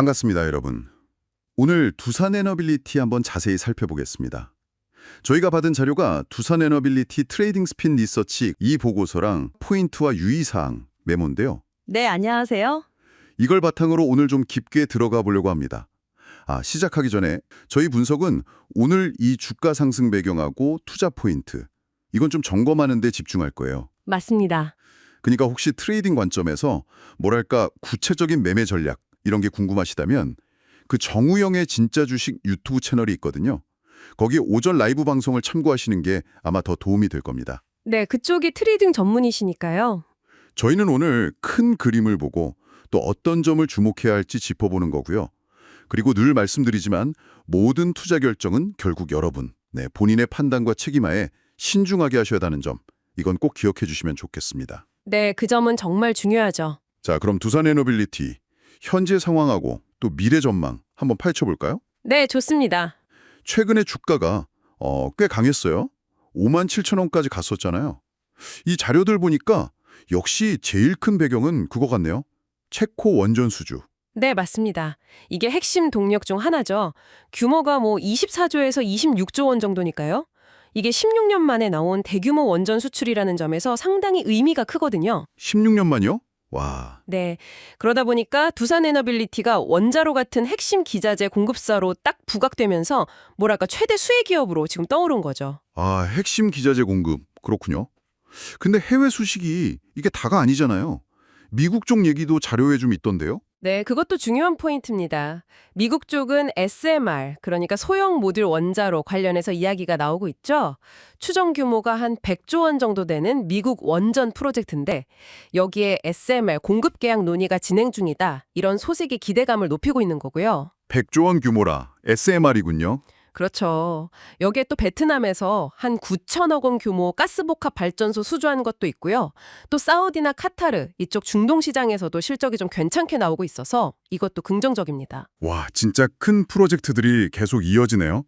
반갑습니다, 여러분. 오늘 두산 에너빌리티 한번 자세히 살펴보겠습니다. 저희가 받은 자료가 두산 에너빌리티 트레이딩 스핀 리서치 이 보고서랑 포인트와 유의사항 메모인데요. 네, 안녕하세요. 이걸 바탕으로 오늘 좀 깊게 들어가 보려고 합니다. 아, 시작하기 전에 저희 분석은 오늘 이 주가 상승 배경하고 투자 포인트 이건 좀 점검하는 데 집중할 거예요. 맞습니다. 그러니까 혹시 트레이딩 관점에서 뭐랄까 구체적인 매매 전략 이런 게 궁금하시다면 그 정우영의 진짜 주식 유튜브 채널이 있거든요. 거기 오전 라이브 방송을 참고하시는 게 아마 더 도움이 될 겁니다. 네, 그쪽이 트레이딩 전문이시니까요. 저희는 오늘 큰 그림을 보고 또 어떤 점을 주목해야 할지 짚어보는 거고요. 그리고 늘 말씀드리지만 모든 투자 결정은 결국 여러분, 네, 본인의 판단과 책임하에 신중하게 하셔야 하는 점 이건 꼭 기억해 주시면 좋겠습니다. 네, 그 점은 정말 중요하죠. 자, 그럼 두산 에너빌리티 현재 상황하고 또 미래 전망 한번 파헤쳐 볼까요? 네, 좋습니다. 최근에 주가가 어, 꽤 강했어요. 5만 7천 원까지 갔었잖아요. 이 자료들 보니까 역시 제일 큰 배경은 그거 같네요. 체코 원전 수주. 네, 맞습니다. 이게 핵심 동력 중 하나죠. 규모가 뭐 24조에서 26조 원 정도니까요. 이게 16년 만에 나온 대규모 원전 수출이라는 점에서 상당히 의미가 크거든요. 16년 만이요? 와, 네. 그러다 보니까 두산 에너빌리티가 원자로 같은 핵심 기자재 공급사로 딱 부각되면서 뭐랄까 최대 수혜 기업으로 지금 떠오른 거죠. 아 핵심 기자재 공급 그렇군요. 근데 해외 수식이 이게 다가 아니잖아요. 미국 쪽 얘기도 자료에 좀 있던데요. 네, 그것도 중요한 포인트입니다. 미국 쪽은 SMR, 그러니까 소형 모듈 원자로 관련해서 이야기가 나오고 있죠. 추정 규모가 한 100조 원 정도 되는 미국 원전 프로젝트인데 여기에 SMR 공급 계약 논의가 진행 중이다. 이런 소식이 기대감을 높이고 있는 거고요. 100조 원 규모라 SMR이군요. 그렇죠. 여기에 또 베트남에서 한 9천억 원 규모 가스복합 발전소 수주한 것도 있고요. 또 사우디나 카타르 이쪽 중동 시장에서도 실적이 좀 괜찮게 나오고 있어서 이것도 긍정적입니다. 와, 진짜 큰 프로젝트들이 계속 이어지네요.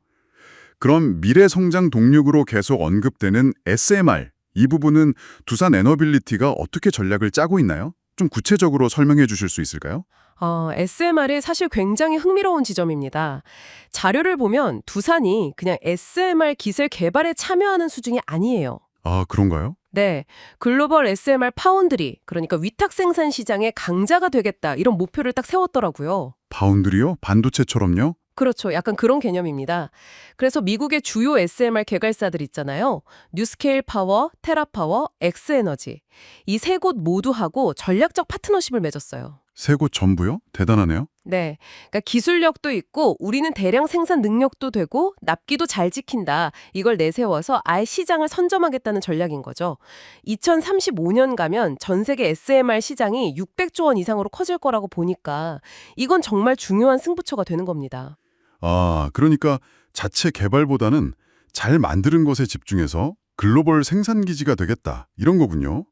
그럼 미래 성장 동력으로 계속 언급되는 SMR, 이 부분은 두산 에너빌리티가 어떻게 전략을 짜고 있나요? 좀 구체적으로 설명해 주실 수 있을까요? 어, SMR이 사실 굉장히 흥미로운 지점입니다. 자료를 보면 두산이 그냥 SMR 기술 개발에 참여하는 수준이 아니에요. 아, 그런가요? 네, 글로벌 SMR 파운드리, 그러니까 위탁 생산 시장의 강자가 되겠다 이런 목표를 딱 세웠더라고요. 바운드리요? 반도체처럼요? 그렇죠. 약간 그런 개념입니다. 그래서 미국의 주요 SMR 개발사들 있잖아요. 뉴스케일 파워, 테라파워, 엑스에너지. 이 세 곳 모두하고 전략적 파트너십을 맺었어요. 세 곳 전부요? 대단하네요. 네. 그러니까 기술력도 있고 우리는 대량 생산 능력도 되고 납기도 잘 지킨다. 이걸 내세워서 아예 시장을 선점하겠다는 전략인 거죠. 2035년 가면 전 세계 SMR 시장이 600조 원 이상으로 커질 거라고 보니까 이건 정말 중요한 승부처가 되는 겁니다. 아, 그러니까 자체 개발보다는 잘 만드는 것에 집중해서 글로벌 생산 기지가 되겠다. 이런 거군요.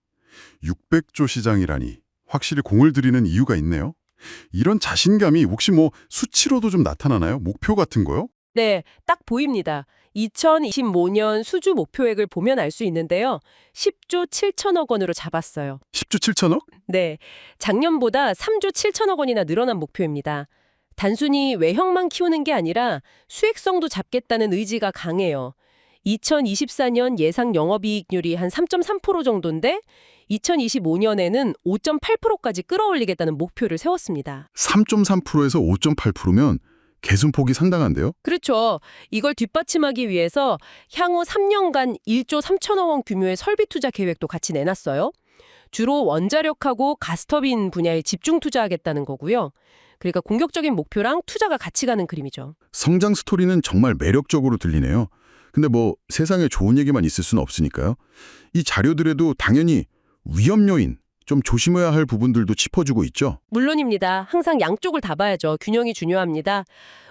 600조 시장이라니 확실히 공을 들이는 이유가 있네요. 이런 자신감이 혹시 뭐 수치로도 좀 나타나나요? 목표 같은 거요? 네, 딱 보입니다. 2025년 수주 목표액을 보면 알 수 있는데요. 10조 7천억 원으로 잡았어요. 10조 7천억? 네, 작년보다 3조 7천억 원이나 늘어난 목표입니다. 단순히 외형만 키우는 게 아니라 수익성도 잡겠다는 의지가 강해요. 2024년 예상 영업이익률이 한 3.3% 정도인데 2025년에는 5.8%까지 끌어올리겠다는 목표를 세웠습니다. 3.3%에서 5.8%면 개선폭이 상당한데요? 그렇죠. 이걸 뒷받침하기 위해서 향후 3년간 1조 3천억 원 규모의 설비 투자 계획도 같이 내놨어요. 주로 원자력하고 가스터빈 분야에 집중 투자하겠다는 거고요. 그러니까 공격적인 목표랑 투자가 같이 가는 그림이죠. 성장 스토리는 정말 매력적으로 들리네요. 근데 뭐 세상에 좋은 얘기만 있을 수는 없으니까요. 이 자료들에도 당연히 위험 요인, 좀 조심해야 할 부분들도 짚어주고 있죠. 물론입니다. 항상 양쪽을 다 봐야죠. 균형이 중요합니다.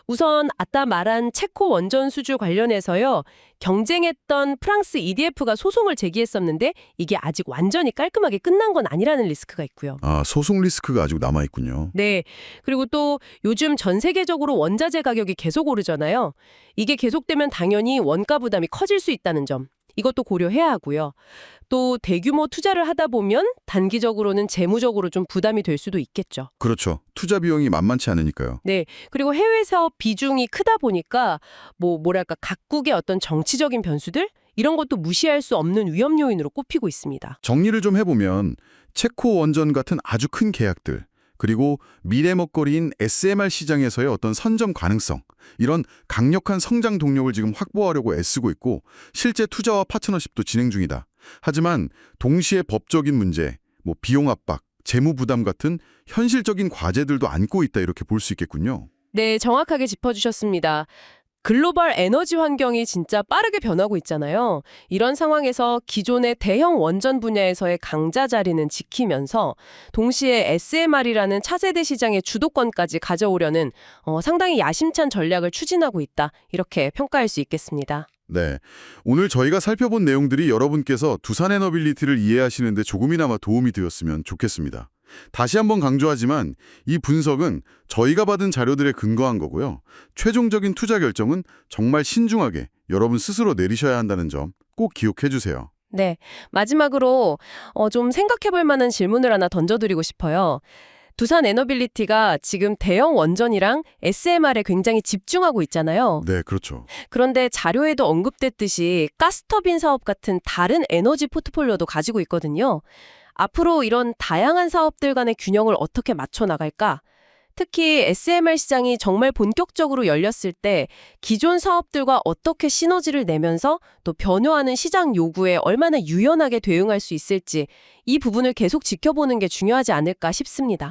우선 아까 말한 체코 원전 수주 관련해서요. 경쟁했던 프랑스 EDF가 소송을 제기했었는데 이게 아직 완전히 깔끔하게 끝난 건 아니라는 리스크가 있고요. 아, 소송 리스크가 아직 남아있군요. 네. 그리고 또 요즘 전 세계적으로 원자재 가격이 계속 오르잖아요. 이게 계속되면 당연히 원가 부담이 커질 수 있다는 점. 이것도 고려해야 하고요. 또 대규모 투자를 하다 보면 단기적으로는 재무적으로 좀 부담이 될 수도 있겠죠. 그렇죠. 투자 비용이 만만치 않으니까요. 네. 그리고 해외 사업 비중이 크다 보니까 뭐 뭐랄까 각국의 어떤 정치적인 변수들 이런 것도 무시할 수 없는 위험 요인으로 꼽히고 있습니다. 정리를 좀 해보면 체코 원전 같은 아주 큰 계약들 그리고 미래 먹거리인 SMR 시장에서의 어떤 선점 가능성 이런 강력한 성장 동력을 지금 확보하려고 애쓰고 있고 실제 투자와 파트너십도 진행 중이다. 하지만 동시에 법적인 문제, 뭐 비용 압박, 재무 부담 같은 현실적인 과제들도 안고 있다 이렇게 볼 수 있겠군요. 네, 정확하게 짚어주셨습니다. 글로벌 에너지 환경이 진짜 빠르게 변하고 있잖아요. 이런 상황에서 기존의 대형 원전 분야에서의 강자 자리는 지키면서 동시에 SMR이라는 차세대 시장의 주도권까지 가져오려는 어, 상당히 야심찬 전략을 추진하고 있다. 이렇게 평가할 수 있겠습니다. 네. 오늘 저희가 살펴본 내용들이 여러분께서 두산 에너빌리티를 이해하시는데 조금이나마 도움이 되었으면 좋겠습니다. 다시 한번 강조하지만 이 분석은 저희가 받은 자료들에 근거한 거고요. 최종적인 투자 결정은 정말 신중하게 여러분 스스로 내리셔야 한다는 점 꼭 기억해 주세요. 네. 마지막으로 어, 좀 생각해 볼 만한 질문을 하나 던져드리고 싶어요. 두산 에너빌리티가 지금 대형 원전이랑 SMR에 굉장히 집중하고 있잖아요. 네, 그렇죠. 그런데 자료에도 언급됐듯이 가스터빈 사업 같은 다른 에너지 포트폴리오도 가지고 있거든요. 앞으로 이런 다양한 사업들 간의 균형을 어떻게 맞춰 나갈까? 특히 SMR 시장이 정말 본격적으로 열렸을 때 기존 사업들과 어떻게 시너지를 내면서 또 변화하는 시장 요구에 얼마나 유연하게 대응할 수 있을지 이 부분을 계속 지켜보는 게 중요하지 않을까 싶습니다.